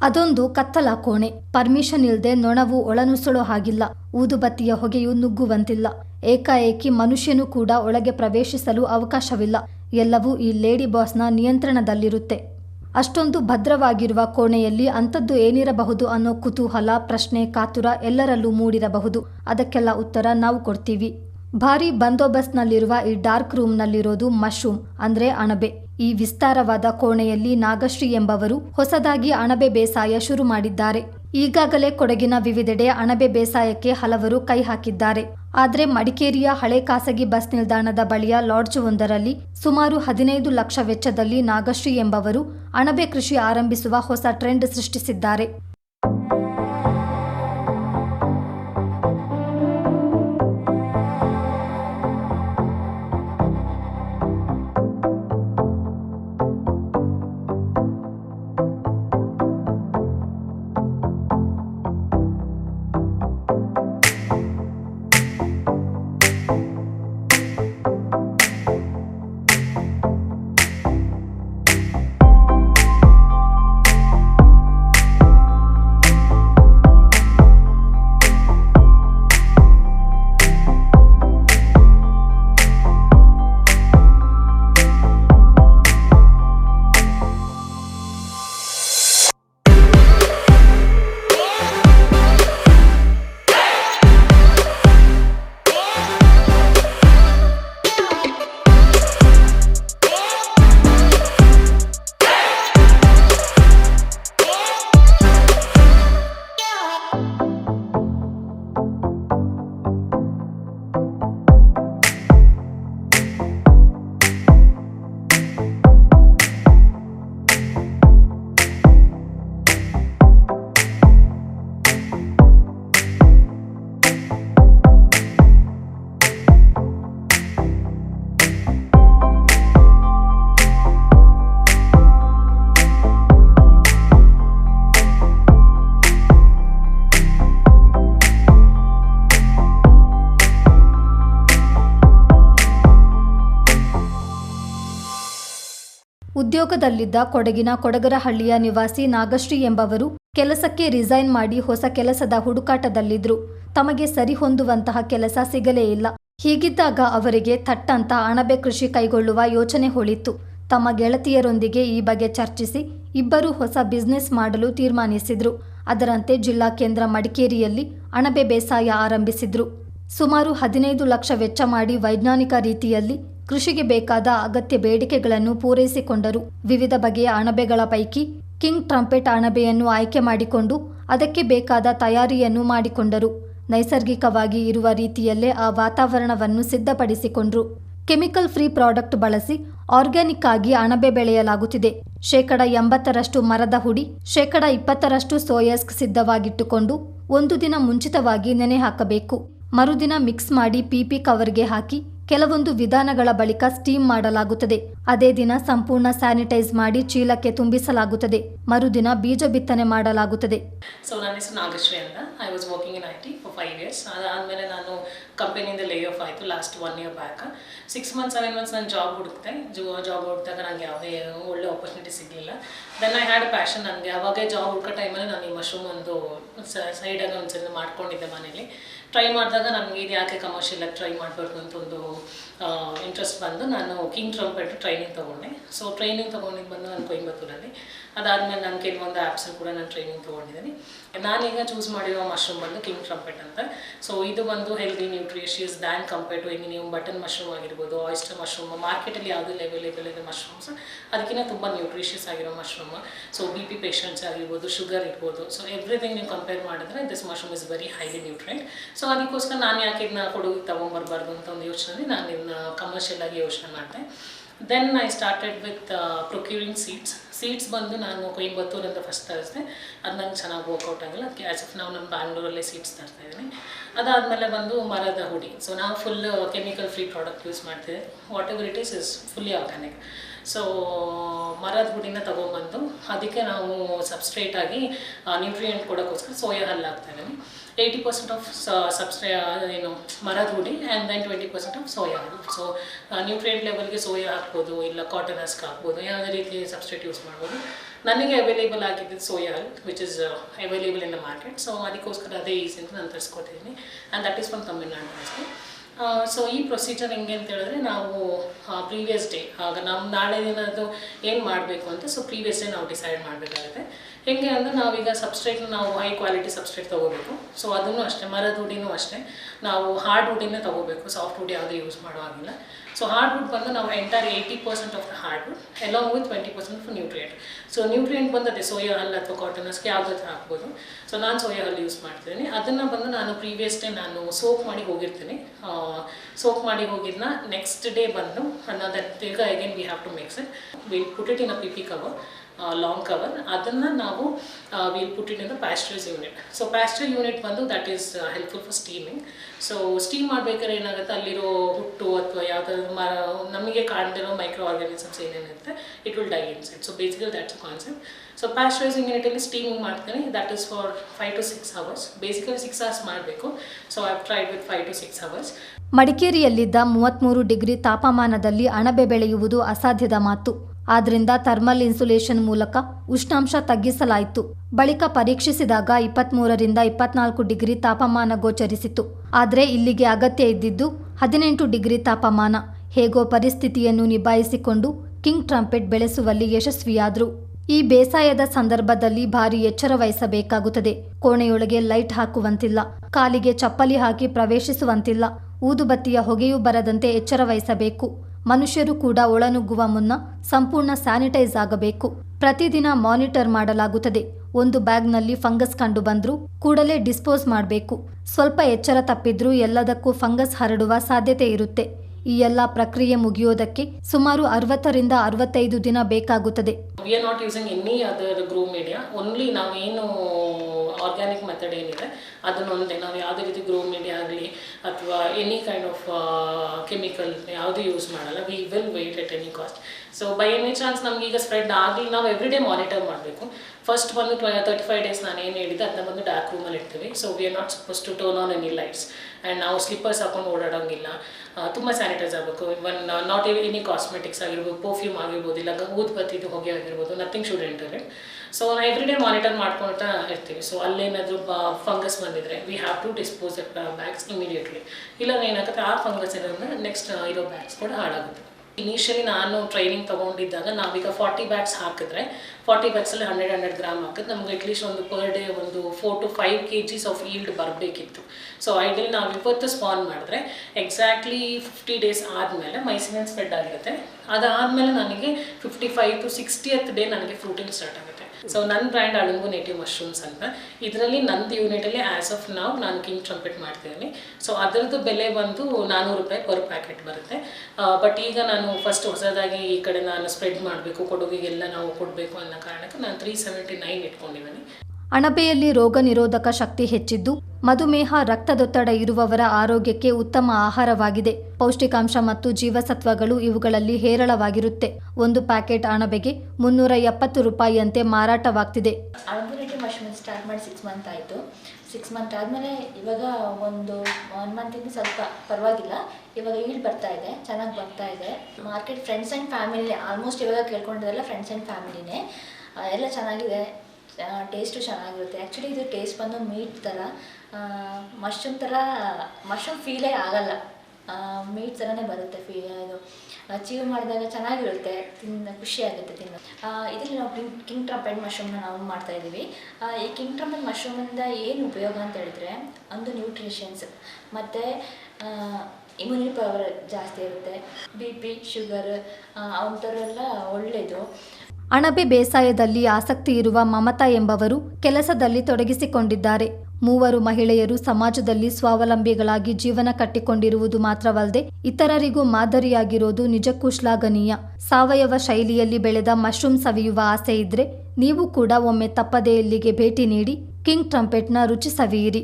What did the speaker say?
ಅದೊಂದು ಕತ್ತಲ ಕೋಣೆ. ಪರ್ಮಿಷನ್ ಇಲ್ಲದೆ ನೊಣವು ಒಳನುಸುಳೋ ಹಾಗಿಲ್ಲ. ಊದುಬತ್ತಿಯ ಹೊಗೆಯು ನುಗ್ಗುವಂತಿಲ್ಲ. ಏಕಾಏಕಿ ಮನುಷ್ಯನು ಕೂಡ ಒಳಗೆ ಪ್ರವೇಶಿಸಲು ಅವಕಾಶವಿಲ್ಲ. ಎಲ್ಲವೂ ಈ ಲೇಡಿ ಬಾಸ್ನ ನಿಯಂತ್ರಣದಲ್ಲಿರುತ್ತೆ. ಅಷ್ಟೊಂದು ಭದ್ರವಾಗಿರುವ ಕೋಣೆಯಲ್ಲಿ ಅಂಥದ್ದು ಏನಿರಬಹುದು ಅನ್ನೋ ಕುತೂಹಲ, ಪ್ರಶ್ನೆ, ಕಾತುರ ಎಲ್ಲರಲ್ಲೂ ಮೂಡಿರಬಹುದು. ಅದಕ್ಕೆಲ್ಲ ಉತ್ತರ ನಾವು ಕೊಡ್ತೀವಿ. ಭಾರಿ ಬಂದೋಬಸ್ತ್ನಲ್ಲಿರುವ ಈ ಡಾರ್ಕ್ ರೂಮ್ನಲ್ಲಿರೋದು ಮಶ್ರೂಮ್, ಅಂದ್ರೆ ಅಣಬೆ. ಈ ವಿಸ್ತಾರವಾದ ಕೋಣೆಯಲ್ಲಿ ನಾಗಶ್ರೀ ಎಂಬವರು ಹೊಸದಾಗಿ ಅಣಬೆ ಬೇಸಾಯ ಶುರು ಮಾಡಿದ್ದಾರೆ. ಈಗಾಗಲೇ ಕೊಡಗಿನ ವಿವಿಧೆಡೆ ಅಣಬೆ ಬೇಸಾಯಕ್ಕೆ ಹಲವರು ಕೈ ಹಾಕಿದ್ದಾರೆ. ಆದರೆ ಮಡಿಕೇರಿಯ ಹಳೆ ಖಾಸಗಿ ಬಸ್ ನಿಲ್ದಾಣದ ಬಳಿಯ ಲಾಡ್ಜ್ ಒಂದರಲ್ಲಿ ಸುಮಾರು ಹದಿನೈದು ಲಕ್ಷ ವೆಚ್ಚದಲ್ಲಿ ನಾಗಶ್ರೀ ಎಂಬವರು ಅಣಬೆ ಕೃಷಿ ಆರಂಭಿಸುವ ಹೊಸ ಟ್ರೆಂಡ್ ಸೃಷ್ಟಿಸಿದ್ದಾರೆ. ಉದ್ಯೋಗದಲ್ಲಿದ್ದ ಕೊಡಗಿನ ಕೊಡಗರಹಳ್ಳಿಯ ನಿವಾಸಿ ನಾಗಶ್ರೀ ಎಂಬವರು ಕೆಲಸಕ್ಕೆ ರಿಸೈನ್ ಮಾಡಿ ಹೊಸ ಕೆಲಸದ ಹುಡುಕಾಟದಲ್ಲಿದ್ರು. ತಮಗೆ ಸರಿಹೊಂದುವಂತಹ ಕೆಲಸ ಸಿಗಲೇ ಇಲ್ಲ. ಹೀಗಿದ್ದಾಗ ಅವರಿಗೆ ಥಟ್ಟಂತ ಅಣಬೆ ಕೃಷಿ ಕೈಗೊಳ್ಳುವ ಯೋಚನೆ ಹೊಳಿತು ತಮ್ಮ ಗೆಳತಿಯರೊಂದಿಗೆ ಈ ಬಗ್ಗೆ ಚರ್ಚಿಸಿ ಇಬ್ಬರು ಹೊಸ ಬಿಸ್ನೆಸ್ ಮಾಡಲು ತೀರ್ಮಾನಿಸಿದ್ರು. ಅದರಂತೆ ಜಿಲ್ಲಾ ಕೇಂದ್ರ ಮಡಿಕೇರಿಯಲ್ಲಿ ಅಣಬೆ ಬೇಸಾಯ ಆರಂಭಿಸಿದ್ರು. ಸುಮಾರು ಹದಿನೈದು ಲಕ್ಷ ವೆಚ್ಚ ಮಾಡಿ ವೈಜ್ಞಾನಿಕ ರೀತಿಯಲ್ಲಿ ಕೃಷಿಗೆ ಬೇಕಾದ ಅಗತ್ಯ ಬೇಡಿಕೆಗಳನ್ನು ಪೂರೈಸಿಕೊಂಡರು. ವಿವಿಧ ಬಗೆಯ ಅಣಬೆಗಳ ಪೈಕಿ ಕಿಂಗ್ ಟ್ರಂಪೆಟ್ ಅಣಬೆಯನ್ನು ಆಯ್ಕೆ ಮಾಡಿಕೊಂಡು ಅದಕ್ಕೆ ಬೇಕಾದ ತಯಾರಿಯನ್ನು ಮಾಡಿಕೊಂಡರು. ನೈಸರ್ಗಿಕವಾಗಿ ಇರುವ ರೀತಿಯಲ್ಲೇ ಆ ವಾತಾವರಣವನ್ನು ಸಿದ್ಧಪಡಿಸಿಕೊಂಡ್ರು. ಕೆಮಿಕಲ್ ಫ್ರೀ ಪ್ರಾಡಕ್ಟ್ ಬಳಸಿ ಆರ್ಗ್ಯಾನಿಕ್ ಆಗಿ ಅಣಬೆ ಬೆಳೆಯಲಾಗುತ್ತಿದೆ. ಶೇಕಡ ಎಂಬತ್ತರಷ್ಟು ಮರದ ಹುಡಿ, ಶೇಕಡ ಇಪ್ಪತ್ತರಷ್ಟು ಸೋಯಾಸ್ಕ್ ಸಿದ್ಧವಾಗಿಟ್ಟುಕೊಂಡು ಒಂದು ದಿನ ಮುಂಚಿತವಾಗಿ ನೆನೆ ಹಾಕಬೇಕು. ಮರುದಿನ ಮಿಕ್ಸ್ ಮಾಡಿ ಪಿಪಿ ಕವರ್ಗೆ ಹಾಕಿ ಕೆಲವೊಂದು ವಿಧಾನಗಳ ಬಳಿಕ ಸ್ಟೀಮ್ ಮಾಡಲಾಗುತ್ತದೆ. ಅದೇ ದಿನ ಸಂಪೂರ್ಣ ಸ್ಯಾನಿಟೈಸ್ ಮಾಡಿ ಚೀಲಕ್ಕೆ ತುಂಬಿಸಲಾಗುತ್ತದೆ. ಮರುದಿನ ಬೀಜ ಬಿತ್ತನೆ ಮಾಡಲಾಗುತ್ತದೆ. ಸೊ ನನ್ನ ಹೆಸರು ನಾಗಶ್ರೀ ಅಂತ. I was working in I T for five years ಅದಾದಮೇಲೆ ನಾನು ಕಂಪನಿಯಿಂದ ಲೇ ಆಫ್ ಆಯಿತು last one year back six months seven months ನಾನು ಜಾಬ್ ಹುಡುಕ್ತೆ ಜಾಬ್ ಹುಡುಕ್ದಾಗ ನನಗೆ ಯಾವುದೇ ಒಳ್ಳೆ ಆಪರ್ಚುನಿಟಿ ಸಿಗಲಿಲ್ಲ. ದೆನ್ ಐ ಹ್ಯಾಡ್ ಪ್ಯಾಷನ್ ನನಗೆ ಅವಾಗ ಜಾಬ್ ಹುಡ್ಕೋ ಟೈಮಲ್ಲಿ ನಾನು ಈ ಮಶ್ರೂಮ್ ಒಂದು ಸೈಡಾಗಿ ಒಂದು ಸಲ ಮಾಡ್ಕೊಂಡಿದ್ದೆ ಮನೇಲಿ. ಟ್ರೈ ಮಾಡಿದಾಗ ನನಗೆ ಇದು ಯಾಕೆ ಕಮರ್ಷಿಯಲ್ ಆಗಿ ಟ್ರೈ ಮಾಡಬಾರ್ದು ಅಂತ ಒಂದು ಇಂಟ್ರೆಸ್ಟ್ ಬಂದು ನಾನು ಕಿಂಗ್ ಟ್ರಂಪೆಟ್ ಟ್ರೈನಿಂಗ್ ತೊಗೊಂಡೆ. ಸೊ ಟ್ರೈನಿಂಗ್ ತೊಗೊಂಡಿದ್ದು ಬಂದು ನಾನು ಕೊಯಂಬತ್ತೂರಲ್ಲಿ. ಅದಾದಮೇಲೆ ನಾನು ಕೆಲವೊಂದು ಆ್ಯಪ್ಸಲ್ಲಿ ಕೂಡ ನಾನು ಟ್ರೈನಿಂಗ್ ತೊಗೊಂಡಿದ್ದೀನಿ. ನಾನೀಗ ಚೂಸ್ ಮಾಡಿರೋ ಮಶ್ರೂಮ್ ಬಂದು ಕಿಂಗ್ ಟ್ರಂಪೆಟ್ ಅಂತ. ಸೊ ಇದು ಬಂದು healthy nutritious than compare to ನೀವು ಬಟನ್ ಮಶ್ರೂಮ್ ಆಗಿರ್ಬೋದು ಆಯಿಸ್ಟರ್ ಮಶ್ರೂಮ್ ಮಾರ್ಕೆಟಲ್ಲಿ ಯಾವುದೇ ಅವೈಲೇಬಲ್ ಇದೆ ಮಶ್ರೂಮ್ಸ್ ಅದಕ್ಕಿಂತ ತುಂಬ ನ್ಯೂಟ್ರಿಷಿಯಸ್ ಆಗಿರೋ mushroom so B P patients ಆಗಿರ್ಬೋದು ಶುಗರ್ ಇರ್ಬೋದು. ಸೊ ಎವ್ರಿಥಿಂಗ್ ನೀವು ಕಂಪೇರ್ ಮಾಡಿದ್ರೆ this mushroom is very highly nutrient so ಅದಕ್ಕೋಸ್ಕರ ನಾನು ಯಾಕೆ ಇದನ್ನ ಕೊಡುಗೆ ತೊಗೊಂಬರ್ಬಾರ್ದು ಅಂತ ಒಂದು ಯೋಚನೆ ನಾನು ಇದನ್ನ ಕಮರ್ಷಿಯಲ್ ಆಗಿ ಯೋಚನೆ ಮಾಡಿದೆ. Then I started with procuring seeds seeds ಬಂದು ನಾನು ಕೊಯಂಬತ್ತೂರಿಂದ ಫಸ್ಟ್ ತರಿಸಿದೆ. ಅದು ನಂಗೆ ಚೆನ್ನಾಗಿ ವರ್ಕೌಟ್ ಆಗಿಲ್ಲ. ಅದಕ್ಕೆ ಆ್ಯಸ್ ಆಫ್ ನಾವು ನಮ್ಮ ಬ್ಯಾಂಗ್ಳೂರಲ್ಲೇ ಸೀಟ್ಸ್ ತರ್ತಾ ಇದ್ದೀನಿ. ಅದಾದಮೇಲೆ ಬಂದು ಮರದ ಹುಡಿ. ಸೊ ನಾವು full chemical free product use ಮಾಡ್ತಿದ್ದೆ. Whatever it is is fully organic so ಮರದ ಹುಡಿನ ತೊಗೊಂಬಂದು ಅದಕ್ಕೆ ನಾವು ಸಬ್ಸ್ಟ್ರೇಟ್ ಆಗಿ ನ್ಯೂಟ್ರಿಯೆಂಟ್ ಕೊಡೋಕ್ಕೋಸ್ಕರ ಸೋಯಾ ಹಲ್ಲು ಹಾಕ್ತಾ ಏಯ್ಟಿ ಪರ್ಸೆಂಟ್ ಆಫ್ ಸಬ್ಸ್ಟ್ರೇ ಏನು, ಮರದ ಹುಡಿ and then twenty percent of soya hull. So nutrient ಲೆವೆಲ್ಗೆ ಸೋಯಾ ಹಾಕ್ಬೋದು, ಇಲ್ಲ ಕಾಟನ್ ಹಸ್ಕ್ ಹಾಕ್ಬೋದು, ಯಾವುದೇ ರೀತಿ ಸಬ್ಸ್ಟ್ರೇಟ್ ಯೂಸ್ ಮಾಡ್ಬೋದು. ನನಗೆ ಅವೈಲೇಬಲ್ ಆಗಿದ್ದು soya hull which is available in the market so ಅದಕ್ಕೋಸ್ಕರ ಅದೇ ಈಸಿ ಅಂತ ನಾನು ತರಿಸ್ಕೊತಿದ್ದೀನಿ and that is from Tamil Nadu ಅಷ್ಟೇ ಸೊ ಈ ಪ್ರೊಸೀಜರ್ ಹೆಂಗೆ ಅಂತ ಹೇಳಿದ್ರೆ ನಾವು ಪ್ರೀವಿಯಸ್ ಡೇ ಆಗ ನಮ್ಮ ನಾಳೆ ದಿನದ್ದು ಏನು ಮಾಡಬೇಕು ಅಂತ ಸೊ ಪ್ರೀವಿಯಸ್ ಡೇ ನಾವು ಡಿಸೈಡ್ ಮಾಡಬೇಕಾಗುತ್ತೆ. ಹೆಂಗೆ ಅಂದರೆ ನಾವೀಗ ಸಬ್ಸ್ಟ್ರೇಟ್ನ ನಾವು ಹೈ ಕ್ವಾಲಿಟಿ ಸಬ್ಸ್ಟ್ರೇಟ್ ತೊಗೋಬೇಕು. ಸೊ ಅದನ್ನು ಅಷ್ಟೇ, ಮರದ ಹುಡಿನೂ ಅಷ್ಟೇ. ನಾವು ಹಾರ್ಡ್ ವುಡಿನೇ ತೊಗೋಬೇಕು ಸಾಫ್ಟ್ ವುಡ್ ಯಾವುದೇ ಯೂಸ್ ಮಾಡೋ ಹಾಗಿಲ್ಲ. ಸೊ ಹಾರ್ಡ್ ವುಡ್ ಬಂದು ನಾವು entire eighty percent of the hard wood along with twenty percent of nutrient so nutrient ಬಂದು ಅದೇ ಸೋಯಾ ಹಲ್ ಅಥವಾ ಕಾಟನ್ ಹಸ್ಗೆ ಯಾವುದೇ ಥರ ಹಾಕ್ಬೋದು. ಸೊ ನಾನು ಸೋಯಾ ಹಲ್ ಯೂಸ್ ಮಾಡ್ತೀನಿ. ಅದನ್ನು ಬಂದು ನಾನು ಪ್ರೀವಿಯಸ್ ಡೇ ನಾನು ಸೋಪ್ ಮಾಡಿ ಹೋಗಿರ್ತೀನಿ. ಸೋಪ್ ಮಾಡಿ ಹೋಗಿದ್ನ. ನೆಕ್ಸ್ಟ್ ಡೇ ಬಂದು ಅನ್ನೋದ್ ತಿರ್ಗಾ again we have to mix it will put it in a P P cover long cover ಅದನ್ನು ನಾವು will put in the pasteurise unit so pasteurise unit ಬಂದು that is helpful for steaming so steam ಮಾಡಬೇಕಾದ್ರೆ ಏನಾಗುತ್ತೆ? ಅಲ್ಲಿರೋ ಹುಟ್ಟು ಅಥವಾ ಯಾವುದಾದ್ರು ಮ ನಮಗೆ ಕಾಣ್ದಿರೋ micro organisms ಏನೇನಿರುತ್ತೆ it will die inside so basically that's concept so pasteurising ಯೂನಿಟಲ್ಲಿ steaming ಮಾಡ್ತೀನಿ. That is for five to six hours basically six hours ಮಾಡಬೇಕು. So I tried with five to six hours ಮಡಿಕೇರಿಯಲ್ಲಿದ್ದ ಮೂವತ್ತ್ಮೂರು degree ತಾಪಮಾನದಲ್ಲಿ ಅಣಬೆ ಬೆಳೆಯುವುದು ಅಸಾಧ್ಯದ ಮಾತು. ಆದ್ರಿಂದ thermal insulation ಮೂಲಕ ಉಷ್ಣಾಂಶ ತಗ್ಗಿಸಲಾಯಿತು. ಬಳಿಕ ಪರೀಕ್ಷಿಸಿದಾಗ ಇಪ್ಪತ್ತ್ಮೂರರಿಂದ ಇಪ್ಪತ್ನಾಲ್ಕು ಡಿಗ್ರಿ ತಾಪಮಾನ ಗೋಚರಿಸಿತು ಆದರೆ ಇಲ್ಲಿಗೆ ಅಗತ್ಯ ಇದ್ದಿದ್ದು ಹದಿನೆಂಟು ಡಿಗ್ರಿ ತಾಪಮಾನ. ಹೇಗೋ ಪರಿಸ್ಥಿತಿಯನ್ನು ನಿಭಾಯಿಸಿಕೊಂಡು ಕಿಂಗ್ ಟ್ರಂಪೆಟ್ ಬೆಳೆಸುವಲ್ಲಿ ಯಶಸ್ವಿಯಾದರು. ಈ ಬೇಸಾಯದ ಸಂದರ್ಭದಲ್ಲಿ ಭಾರಿ ಎಚ್ಚರ ವಹಿಸಬೇಕಾಗುತ್ತದೆ. ಕೋಣೆಯೊಳಗೆ ಲೈಟ್ ಹಾಕುವಂತಿಲ್ಲ. ಕಾಲಿಗೆ ಚಪ್ಪಲಿ ಹಾಕಿ ಪ್ರವೇಶಿಸುವಂತಿಲ್ಲ. ಊದುಬತ್ತಿಯ ಹೊಗೆಯೂ ಬರದಂತೆ ಎಚ್ಚರ ವಹಿಸಬೇಕು. ಮನುಷ್ಯರು ಕೂಡ ಒಳನುಗ್ಗುವ ಮುನ್ನ ಸಂಪೂರ್ಣ ಸ್ಯಾನಿಟೈಸ್ ಆಗಬೇಕು. ಪ್ರತಿದಿನ ಮಾನಿಟರ್ ಮಾಡಲಾಗುತ್ತದೆ. ಒಂದು ಬ್ಯಾಗ್ನಲ್ಲಿ ಫಂಗಸ್ ಕಂಡು ಬಂದ್ರೂ ಕೂಡಲೇ ಡಿಸ್ಪೋಸ್ ಮಾಡಬೇಕು. ಸ್ವಲ್ಪ ಎಚ್ಚರ ತಪ್ಪಿದ್ರೂ ಎಲ್ಲದಕ್ಕೂ ಫಂಗಸ್ ಹರಡುವ ಸಾಧ್ಯತೆ ಇರುತ್ತೆ. ಈ ಎಲ್ಲ ಪ್ರಕ್ರಿಯೆ ಮುಗಿಯೋದಕ್ಕೆ ಸುಮಾರು ಅರವತ್ತರಿಂದ ಅರವತ್ತೈದು ದಿನ ಬೇಕಾಗುತ್ತದೆ. ಮೀಡಿಯಾ ಓನ್ಲಿ ನಾವೇನು ಆರ್ಗ್ಯಾನಿಕ್ ಮೆಥಡ್ ಏನಿದೆ, ಅದನ್ನೊಂದೇ ನಾವು ಯಾವುದೇ ರೀತಿ ಗ್ರೋ ಮೀಡಿಯಾ ಆಗಲಿ ಅಥವಾ ಎನಿ ಕೈಂಡ್ ಆಫ್ ಕೆಮಿಕಲ್ ಯಾವುದೂ ಯೂಸ್ ಮಾಡಲ್ಲ we will wait at any cost so by any chance ನಮ್ಗೆ ಈಗ ಸ್ಪ್ರೆಡ್ ಆಗಲಿ, ನಾವು ಎವ್ರಿ ಡೇ ಮಾನಿಟರ್ ಮಾಡಬೇಕು. ಫಸ್ಟ್ ಬಂದು ಟ್ವೆ ತರ್ಟಿ ಫೈವ್ ಡೇಸ್ ನಾನು ಏನು ಹೇಳಿದ್ದೆ, ಅದನ್ನ ಬಂದು ಡಾರ್ಕ್ ರೂಮಲ್ಲಿ ಇಡ್ತೀವಿ. So we are not suppose to turn on any lights and ನಾವು ಸ್ಲಿಪ್ಪರ್ಸ್ ಹಾಕೊಂಡು ಓಡಾಡೋಂಗಿಲ್ಲ. ತುಂಬ ಸ್ಯಾನಿಟೈಸ್ ಆಗಬೇಕು. ಇವನ್ ನಾಟ್ ಎನಿ ಕಾಸ್ಮೆಟಿಕ್ಸ್ ಆಗಿರ್ಬೋದು ಪರ್ಫ್ಯೂಮ್ ಆಗಿರ್ಬೋದು, ಇಲ್ಲ ಊದ್ಬತ್ತಿದ್ದು ಹೊಗೆ ಆಗಿರ್ಬೋದು nothing should enter it so ನಾವು ಎವ್ರಿ ಡೇ ಮಾನಿಟರ್ ಮಾಡ್ಕೊಳ್ತಾ ಇರ್ತೀವಿ. ಸೊ ಅಲ್ಲೇನಾದರೂ ಫಂಗಸ್ ಬಂದಿದ್ರೆ we have to dispose bags immediately ಇಲ್ಲ ಏನಾಗುತ್ತೆ, ಆ ಫಂಗಸ್ ಇರೋದ್ರೆ ನೆಕ್ಸ್ಟ್ ಇರೋ ಬ್ಯಾಗ್ಸ್ ಕೂಡ ಹಾಳಾಗುತ್ತೆ. ಇನಿಷಿಯಲಿ ನಾನು ಟ್ರೈನಿಂಗ್ ತೊಗೊಂಡಿದ್ದಾಗ ನಾವೀಗ ಫಾರ್ಟಿ ಬ್ಯಾಗ್ಸ್ ಹಾಕಿದ್ರೆ ಫಾರ್ಟಿ ಬ್ಯಾಗ್ಸಲ್ಲಿ ಹಂಡ್ರೆಡ್ ಹಂಡ್ರೆಡ್ ಗ್ರಾಮ್ ಹಾಕಿದ್ರೆ ನಮ್ಗೆ ಅಟ್ಲೀಸ್ಟ್ ಒಂದು ಪರ್ ಡೇ ಒಂದು four to five K Gs of yield ಬರಬೇಕಿತ್ತು. ಸೊ ಐಡಲ್ ನಾವು ಇವತ್ತು ಸ್ಪಾನ್ ಮಾಡಿದ್ರೆ ಎಕ್ಸಾಕ್ಟ್ಲಿ ಫಿಫ್ಟಿ ಡೇಸ್ ಆದಮೇಲೆ ಮೈಸಿನ ಸ್ಪ್ರೆಡ್ ಆಗಿರುತ್ತೆ. ಅದಾದಮೇಲೆ ನನಗೆ fifty five to sixtieth day ನನಗೆ ಫ್ರೂಟಿಂಗ್ ಸ್ಟಾರ್ಟ್ ಆಗುತ್ತೆ. ಸೊ ನನ್ನ ಬ್ರ್ಯಾಂಡ್ ಅಳಂಗು ನೇಟಿವ್ ಮಶ್ರೂಮ್ಸ್ ಅಂತ. ಇದರಲ್ಲಿ ನಂದು ಯೂನಿಟಲ್ಲಿ ಆ್ಯಸ್ ಆಫ್ ನಾವು ನಾನು ಕಿಂಗ್ ಟ್ರಂಪೆಟ್ ಮಾಡ್ತಿದ್ದೀನಿ. ಸೊ ಅದರದ್ದು ಬೆಲೆ ಬಂದು ನಾನ್ನೂರು ರೂಪಾಯಿ ಪರ್ ಪ್ಯಾಕೆಟ್ ಬರುತ್ತೆ. ಬಟ್ ಈಗ ನಾನು ಫಸ್ಟ್ ಹೊಸದಾಗಿ ಈ ಕಡೆ ನಾನು ಸ್ಪ್ರೆಡ್ ಮಾಡಬೇಕು ಕೊಡುಗೆಗೆಲ್ಲ ನಾವು ಕೊಡಬೇಕು ಅನ್ನೋ ಕಾರಣಕ್ಕೆ ನಾನು ತ್ರೀ ಸೆವೆಂಟಿ ನೈನ್ ಇಟ್ಕೊಂಡಿದ್ದೀನಿ. ಅಣಬೆಯಲ್ಲಿ ರೋಗ ನಿರೋಧಕ ಶಕ್ತಿ ಹೆಚ್ಚಿದ್ದು, ಮಧುಮೇಹ, ರಕ್ತದೊತ್ತಡ ಇರುವವರ ಆರೋಗ್ಯಕ್ಕೆ ಉತ್ತಮ ಆಹಾರವಾಗಿದೆ. ಪೌಷ್ಟಿಕಾಂಶ ಮತ್ತು ಜೀವಸತ್ವಗಳು ಇವುಗಳಲ್ಲಿ ಹೇರಳವಾಗಿರುತ್ತೆ. ಒಂದು ಪ್ಯಾಕೆಟ್ ಅಣಬೆಗೆ ಮುನ್ನೂರ ಎಪ್ಪತ್ತು ರೂಪಾಯಿಯಂತೆ ಮಾರಾಟವಾಗ್ತಿದೆ. ಸ್ಟಾರ್ಟ್ ಸಿಕ್ಸ್ ಮಂತ್ ಆಯಿತು. ಸಿಕ್ಸ್ ಮಂತ್ ಆದಮೇಲೆ ಇವಾಗ ಒಂದು ಒನ್ ಮಂತಿಂದ ಸ್ವಲ್ಪ ಪರವಾಗಿಲ್ಲ. ಇವಾಗ ಈಡ್ ಬರ್ತಾ ಇದೆ, ಚೆನ್ನಾಗಿ ಬರ್ತಾ ಇದೆ. Market friends and family almost ಇವಾಗ ಕೇಳ್ಕೊಂಡಿದ್ದೆಲ್ಲ ಫ್ರೆಂಡ್ಸ್ ಆ್ಯಂಡ್ ಫ್ಯಾಮಿಲಿನೇ ಎಲ್ಲ ಚೆನ್ನಾಗಿದೆ. ಟೇಸ್ಟು ಚೆನ್ನಾಗಿರುತ್ತೆ. ಆ್ಯಕ್ಚುಲಿ ಇದು ಟೇಸ್ಟ್ ಬಂದು ಮೀಟ್ ಥರ ಮಶ್ರೂಮ್ ಥರ ಮಶ್ರೂಮ್ ಫೀಲೇ ಆಗಲ್ಲ. ಮೀಟ್ ಥರನೇ ಬರುತ್ತೆ ಫೀ ಇದು. ಚೀವ್ ಮಾಡಿದಾಗ ಚೆನ್ನಾಗಿರುತ್ತೆ ತಿನ್ನ ಖುಷಿಯಾಗುತ್ತೆ ತಿನ್ನ ಇದರಲ್ಲಿ ನಾವು ಕಿಂಗ್ ಕಿಂಗ್ ಟ್ರಂಪೆಟ್ ಮಶ್ರೂಮ್ನ ನಾವು ಮಾಡ್ತಾ ಇದ್ದೀವಿ. ಈ ಕಿಂಗ್ ಟ್ರಂಪೆಟ್ ಮಶ್ರೂಮಿಂದ ಏನು ಉಪಯೋಗ ಅಂತ ಹೇಳಿದ್ರೆ, ಒಂದು ನ್ಯೂಟ್ರಿಷನ್ಸ್ ಮತ್ತು ಇಮ್ಯುನಿಟಿ ಪವರ್ ಜಾಸ್ತಿ ಇರುತ್ತೆ. ಬಿ ಪಿ ಶುಗರ್ ಅಂಥವರೆಲ್ಲ ಒಳ್ಳೆಯದು ಅಣಬೆ ಬೇಸಾಯದಲ್ಲಿ ಆಸಕ್ತಿ ಇರುವ ಮಮತಾ ಎಂಬವರು ಕೆಲಸದಲ್ಲಿ ತೊಡಗಿಸಿಕೊಂಡಿದ್ದಾರೆ. ಮೂವರು ಮಹಿಳೆಯರು ಸಮಾಜದಲ್ಲಿ ಸ್ವಾವಲಂಬಿಗಳಾಗಿ ಜೀವನ ಕಟ್ಟಿಕೊಂಡಿರುವುದು ಮಾತ್ರವಲ್ಲದೆ ಇತರರಿಗೂ ಮಾದರಿಯಾಗಿರೋದು ನಿಜಕ್ಕೂ ಶ್ಲಾಘನೀಯ. ಸಾವಯವ ಶೈಲಿಯಲ್ಲಿ ಬೆಳೆದ ಮಶ್ರೂಮ್ ಸವಿಯುವ ಆಸೆ ಇದ್ರೆ ನೀವು ಕೂಡ ಒಮ್ಮೆ ತಪ್ಪದೇ ಇಲ್ಲಿಗೆ ಭೇಟಿ ನೀಡಿ ಕಿಂಗ್ ಟ್ರಂಪೆಟ್ನ ರುಚಿ ಸವಿಯಿರಿ.